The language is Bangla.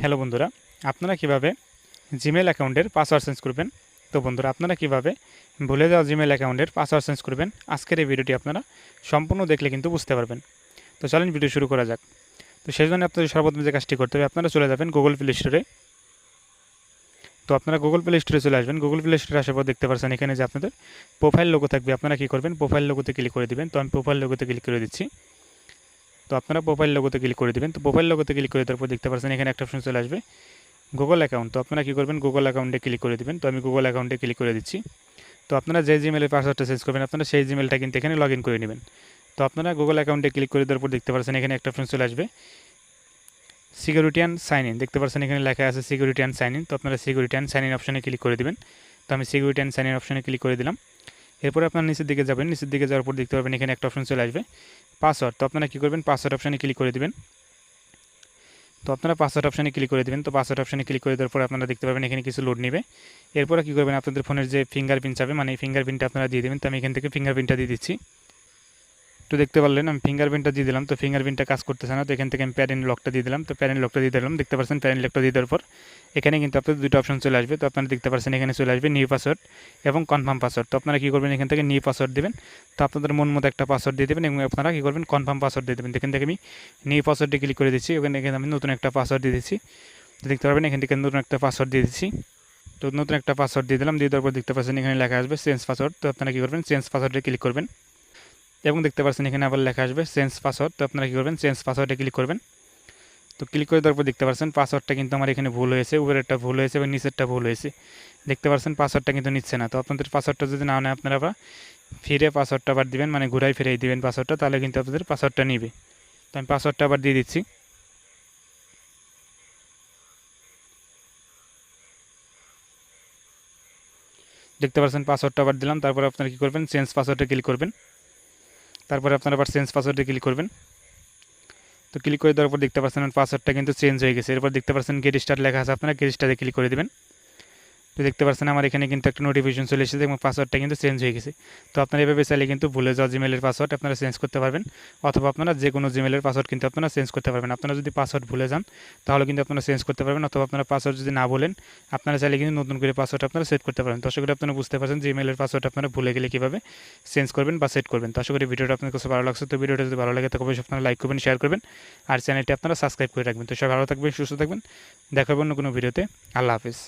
হ্যালো বন্ধুরা, আপনারা কীভাবে জিমেল অ্যাকাউন্টের পাসওয়ার্ড চেঞ্জ করবেন? তো বন্ধুরা, আপনারা কীভাবে ভুলে যাওয়া জিমেল অ্যাকাউন্টের পাসওয়ার্ড চেঞ্জ করবেন? আজকের এই ভিডিওটি আপনারা সম্পূর্ণ দেখলে কিন্তু বুঝতে পারবেন। তো চলেন ভিডিও শুরু করা যাক। তো সেই জন্য আপনাদের সর্বপ্রথম যে কাজটি করতে হবে, আপনারা চলে যাবেন গুগল প্লে স্টোরে তো আপনারা গুগল প্লে স্টোরে চলে আসবেন। গুগল প্লে স্টোরে আসার পর দেখতে পাচ্ছেন এখানে যে আপনাদের প্রোফাইল লোগো থাকবে। আপনারা কী করবেন? প্রোফাইল লোগোতে ক্লিক করে দেবেন। তো আমি প্রোফাইল লোগোতে ক্লিক করে দিচ্ছি। তো আপনারা প্রোফাইল লোগোতে ক্লিক করে দেবেন। তো প্রোফাইল লোগোতে ক্লিক করে দেওয়ার পর দেখতে পাচ্ছেন এখানে একটা অপশন চলে আসবে। গুগল অ্যাকাউন্ট তো আপনারা কী করবেন? গুগল অ্যাকাউন্টে ক্লিক করে দেবেন। তো আমি গুগল অ্যাকাউন্টে ক্লিক করে দিচ্ছি। তো আপনারা যে জিমেলের পাসওয়ার্ডটা চেঞ্জ করবেন, আপনারা সেই জিমেলটা কিন্তু এখানে লগ করে নেবেন। তো আপনারা গুগল অ্যাকাউন্টে ক্লিক করে দেওয়ার পর দেখতে পাচ্ছেন এখানে একটা অপশন চলে আসবে। সিকিউরিটি অ্যান্ড সাইন ইন দেখতে পাচ্ছেন এখানে লেখা আছে সিকিউরিটি অ্যান্ড সাইন ইন তো আপনারা সিকিউরিটি অ্যান্ড সাইন ইন অপশনে ক্লিক করে দেবেন। তো আমি সিকিউরিটি অ্যান্ড সাইন ইন অপশনে ক্লিক করে দিলাম। এরপরে আপনার নিচের দিকে যাবেন, নিচের দিকে যাওয়ার পর দেখতে পাবেন এখানে একটা অপশন চলে আসবে পাসওয়ার্ড তো আপনারা কী করবেন? পাসওয়ার্ড অপশানে ক্লিক করে দেবেন। তো আপনারা পাসওয়ার্ড অপশানে ক্লিক করে দেবেন। তো পাসওয়ার্ড অপশানে ক্লিক করে দেওয়ার পর আপনারা দেখতে পাবেন এখানে কিছু লোড নেবে। এরপরে কী করবেন? আপনাদের ফোনের যে ফিঙ্গারপ্রিন্ট যাবে মানে ফিঙ্গারপ্রিন্টটা আপনারা দিয়ে দেবেন। তো আমি এখান থেকে ফিঙ্গারপ্রিন্টটা দিয়ে দিচ্ছি। তো দেখতে পারলেন, আমি ফিঙ্গারপ্রিন্টটা দিয়ে দিলাম, তো ফিঙ্গারপ্রিন্টটা কাজ করতেছে না, তো এখান থেকে আমি প্যারেন্ট লকটা দিয়ে দিলাম, তো প্যারেন্ট লকটা দিয়ে দিলাম, দেখতে পাচ্ছেন প্যারেন্ট লকটা দিয়ে দেওয়ার পর, এখানে কিন্তু আপনাদের দুটো অপশন চলে আসবে, তো আপনারা দেখতে পাচ্ছেন এখানে চলে আসবে নিউ পাসওয়ার্ড এবং কনফার্ম পাসওয়ার্ড তো আপনারা কী করবেন, এখান থেকে নিউ পাসওয়ার্ড দেবেন, তো আপনাদের মন মতো একটা পাসওয়ার্ড দিয়ে দেবেন এবং আপনারা কী করবেন কনফার্ম পাসওয়ার্ড দিয়ে দেবেন এখান থেকে আমি নিউ পাসওয়ার্ডে ক্লিক করে দিচ্ছি ওখানে এখানে আমি নতুন একটা পাসওয়ার্ড দিয়ে দিচ্ছি, তো দেখতে পারবেন এখান থেকে নতুন একটা পাসওয়ার্ড দিয়ে দিচ্ছি, তো নতুন একটা পাসওয়ার্ড দিয়ে দিলাম, দিয়ে দেওয়ার পর দেখতে পাচ্ছেন এখানে লেখা আসবে চেঞ্জ পাসওয়ার্ড তো আপনারা কী করবেন চেঞ্জ পাসওয়ার্ডে ক্লিক করবেন। এবং দেখতে পাচ্ছেন এখানে আবার লেখা আসবে চেঞ্জ পাসওয়ার্ড তো আপনারা কী করবেন? চেঞ্জ পাসওয়ার্ডে ক্লিক করবেন। তো ক্লিক করে তারপর দেখতে পাচ্ছেন পাসওয়ার্ডটা কিন্তু আমার এখানে ভুল হয়েছে, উপরেরটা ভুল হয়েছে এবং নিচেরটা ভুল হয়েছে। দেখতে পাচ্ছেন পাসওয়ার্ডটা কিন্তু নিচ্ছে না। তো আপনাদের পাসওয়ার্ডটা যদি না নেয়, আপনারা আবার ফিরে পাসওয়ার্ডটা আবার দিবেন মানে ঘুরাই ফিরে দিবেন পাসওয়ার্ডটা তাহলে কিন্তু আপনাদের পাসওয়ার্ডটা নিবে। তো আমি পাসওয়ার্ডটা আবার দিয়ে দিচ্ছি। দেখতে পাচ্ছেন পাসওয়ার্ডটা আবার দিলাম। তারপর আপনারা কী করবেন? চেঞ্জ পাসওয়ার্ডে ক্লিক করবেন। তারপরে আপনারা আবার চেঞ্জ পাসওয়ার্ডে ক্লিক করবেন। তো ক্লিক করে দেওয়ার পর দেখতে পাচ্ছেন পাসওয়ার্ডটা কিন্তু চেঞ্জ হয়ে গেছে। এরপর দেখতে পাচ্ছেন গেট স্টার লেখা আছে। আপনারা গেট স্টারে ক্লিক করে দেবেন। তো দেখতে পাচ্ছেন আমার এখানে কিন্তু একটা নোটিফিকেশন চলে এসেছে এবং পাসওয়ার্ডটা কিন্তু চেঞ্জ হয়ে গেছে। তো আপনারা এভাবে চাইলে কিন্তু ভুলে যাওয়া জিমেলের পাসওয়ার্ড আপনারা চেঞ্জ করতে পারবেন, অথবা আপনারা যে কোনো জিমেলের পাসওয়ার্ড কিন্তু আপনারা চেঞ্জ করতে পারবেন। আপনারা যদি পাসওয়ার্ড ভুলে যান, তাহলে কিন্তু আপনারা চেঞ্জ করতে পারবেন, অথবা আপনারা পাসওয়ার্ড যদি না বলেন, আপনারা চাইলে কিন্তু নতুন করে পাসওয়ার্ড আপনারা সেট করতে পারবেন। তো আশা করি আপনারা বুঝতে পারছেন জিমেলের পাসওয়ার্ড আপনারা ভুলে গেলে কীভাবে চেঞ্জ করবেন বা সেট করবেন। তো আশা করি ভিডিওটা আপনার কাছে ভালো লাগছে। তো ভিডিওটা যদি ভালো লাগে তবে আপনারা লাইক করবেন শেয়ার করবেন, আর চ্যানেলটি আপনারা সাবস্ক্রাইব করে রাখবেন। তো সবাই ভালো থাকবেন, সুস্থ থাকবেন। দেখা হবে অন্য কোনো ভিডিওতে। আল্লাহ হাফিজ।